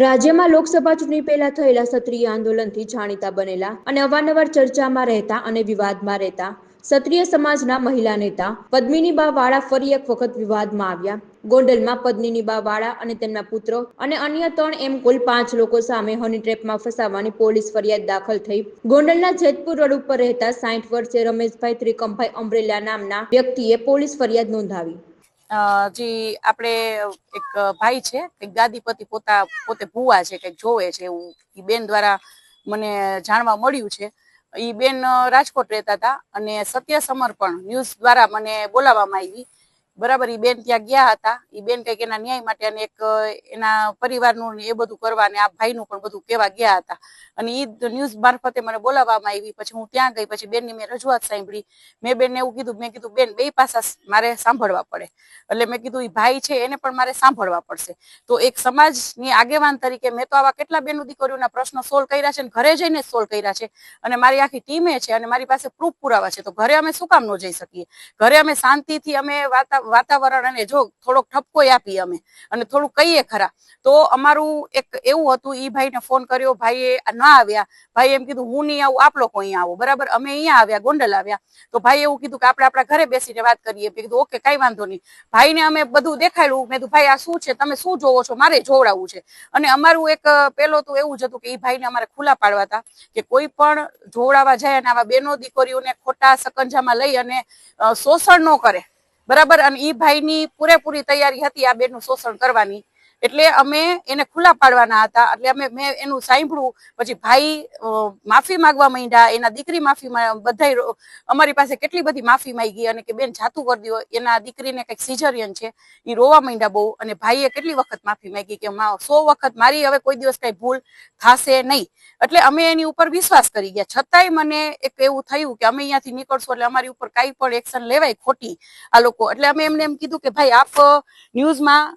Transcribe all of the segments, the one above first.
રાજ્યમાં લોકસભા ચૂંટણી પહેલા થયેલા સત્રીય આંદોલનથી જાણીતા બનેલા અને અવારનવાર ચર્ચામાં રહેતા અને વિવાદમાં રહેતા ક્ષત્રિય સમાજના મહિલા નેતા પદ્મિનીબા વાળા ફરી એક વખત વિવાદમાં આવ્યા. ગોંડલમાં પદ્મિનીબા વાળા અને તેમના પુત્રો અને અન્ય ત્રણ એમ કુલ પાંચ લોકો સામે હની ટ્રેપમાં ફસાવવાની પોલીસ ફરિયાદ દાખલ થઈ. ગોંડલના જેતપુર રોડ ઉપર રહેતા સાઠ વર્ષે રમેશભાઈ ત્રિકમભાઈ અમરેલા નામના વ્યક્તિએ પોલીસ ફરિયાદ નોંધાવી. જે આપણે એક ભાઈ છે કંઈક ગાદીપતિ પોતા, પોતે ભૂવા છે, કંઈક જોવે છે એવું. એ બેન દ્વારા મને જાણવા મળ્યું છે. એ બેન રાજકોટ રહેતા હતા અને સત્ય સમર્પણ ન્યૂઝ દ્વારા મને બોલાવવામાં આવી. બરાબર એ બેન ત્યાં ગયા હતા. એ બેન કંઈક એના ન્યાય માટે અને એક એના પરિવારનું એ બધું કરવા અને આ ભાઈનું પણ બધું કહેવા ગયા હતા. અને એ ન્યૂઝ મારફતે મને બોલાવવામાં આવી. પછી હું ત્યાં ગઈ. પછી બેનની મેં રજૂઆત સાંભળી. મેં બેનને એવું કીધું, મેં કીધું, બેન, બે પાસા મારે સાંભળવા પડે. એટલે મેં કીધું એ ભાઈ છે, એને પણ મારે સાંભળવા પડશે. તો એક સમાજની આગેવાન તરીકે મેં તો આવા કેટલા બેનું દીકરીઓના પ્રશ્નો સોલ્વ કર્યા છે અને ઘરે જઈને સોલ્વ કર્યા છે. અને મારી આખી ટીમે છે અને મારી પાસે પ્રૂફ પુરાવા છે. તો ઘરે અમે શું કામ ન જઈ શકીએ? ઘરે અમે શાંતિથી અમે વાતા- વાતાવરણ અને જો થોડોક ઠપકો આપી અમે અને થોડું કહીએ ખરા. તો અમારું એક એવું હતું, ઈ ભાઈને ફોન કર્યો, ભાઈએ ના આવ્યા. ભાઈ એમ કીધું, હું નહીં આવું, આપ લોકો અહીંયા આવો. બરાબર? અમે અહીંયા આવ્યા, ગોંડલ આવ્યા. તો ભાઈ એવું કીધું કે, આપણે આપણા ઘરે બેસીને વાત કરીએ. કીધું, ઓકે, કઈ વાંધો નહીં. ભાઈને અમે બધું દેખાડ્યું મેં કીધું, ભાઈ, આ શું છે? તમે શું જોવો છો? મારે જોવડાવવું છે. અને અમારું એક, પેલો તો એવું જ હતું કે એ ભાઈને અમારે ખુલ્લા પાડવા હતા કે, કોઈ પણ જોવડાવવા જાય અને આવા બેનો દીકરીઓને ખોટા સકંજામાં લઈ અને શોષણ ન કરે. બરાબર? અને ઈ ભાઈની પૂરેપૂરી તૈયારી હતી આ બેનનું શોષણ કરવાની. એટલે અમે એને ખુલ્લા પાડવાના હતા. એટલે અમે, મેં એનું સાંભળ્યું. પછી ભાઈ માફી માગવા માંડ્યા. એના દીકરી માફી બધા અમારી પાસે કેટલી બધી માફી માંગી અને કે બેન જાતું કરી દો એના દીકરીને કંઈક સિઝરિયન છે. એ રોવા માંડ્યા બહુ. અને ભાઈએ કેટલી વખત માફી માંગી કે સો વખત મારી હવે કોઈ દિવસ કઈ ભૂલ થશે નહીં. એટલે અમે એની ઉપર વિશ્વાસ કરી ગયા. છતાંય મને એક એવું થયું કે અમે અહીંયાથી નીકળશું એટલે અમારી ઉપર કાંઈ પણ એક્શન લેવાય ખોટી આ લોકો. એટલે અમે એમને એમ કીધું કે ભાઈ, આપ ન્યૂઝમાં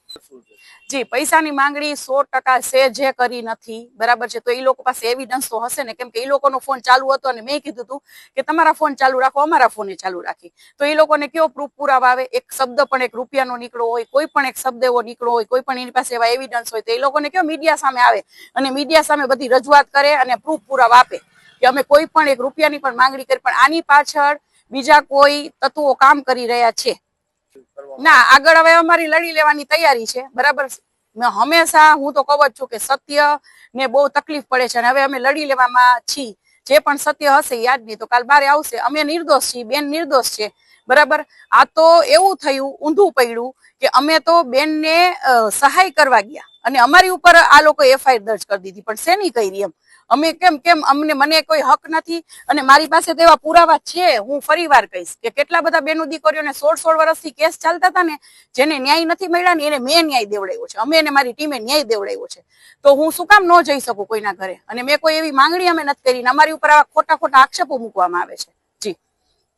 જી, પૈસાની માંગણી સો ટકા છે જે કરી નથી. બરાબર છે? તો એ લોકો પાસે એવિડન્સ તો હશે ને? કેમ કે એ લોકોનો ફોન ચાલુ હતો અને મેં કીધું હતું કે તમારા ફોન ચાલુ રાખો, અમારા ફોને ચાલુ રાખી. તો એ લોકોને કયો પ્રૂફ પુરાવા આવે? એક શબ્દ પણ એક રૂપિયાનો નીકળો હોય, કોઈ પણ એક શબ્દ એવો નીકળો હોય, કોઈ પણ એની પાસે એવા એવિડન્સ હોય, તો એ લોકોને કયો મીડિયા સામે આવે? અને મીડિયા સામે બધી રજૂઆત કરે અને પ્રૂફ પુરાવા આપે કે અમે કોઈ પણ એક રૂપિયાની પણ માંગણી કરી, પણ આની પાછળ બીજા કોઈ તત્વો કામ કરી રહ્યા છે. ના, આગળ હવે અમારી લડી લેવાની તૈયારી છે, બરાબર? હંમેશા હું તો કહું જ છું કે સત્ય ને બહુ તકલીફ પડે છે અને હવે અમે લડી લેવામાં છીએ જે પણ સત્ય હશે યાદ નહીં, તો કાલ બારે આવશે. અમે નિર્દોષ છીએ, બેન નિર્દોષ છે. બરાબર? આ તો એવું થયું, ઊંધું પડ્યું કે અમે તો બેનને સહાય કરવા ગયા અને અમારી ઉપર આ લોકો એફઆઈઆર દર્જ કરી દીધી, પણ શેની કરી એમ? અમે કેમ કેમ? અમને, મને કોઈ હક નથી અને મારી પાસે તો એવા પુરાવા છે. હું ફરી વાર કહીશ કે કેટલા બધા બેનો દીકરીઓને સોળ સોળ વર્ષથી કેસ ચાલતા હતા ને, જેને ન્યાય નથી મળ્યા ને એને મેં ન્યાય દેવડાવ્યો છે. અમે એને મારી ટીમે ન્યાય દેવડાવ્યો છે. તો હું શું કામ ન જઈ શકું કોઈના ઘરે? અને મેં કોઈ એવી માંગણી અમે નથી કરી અમારી ઉપર આવા ખોટા ખોટા આક્ષેપો મૂકવામાં આવે છે.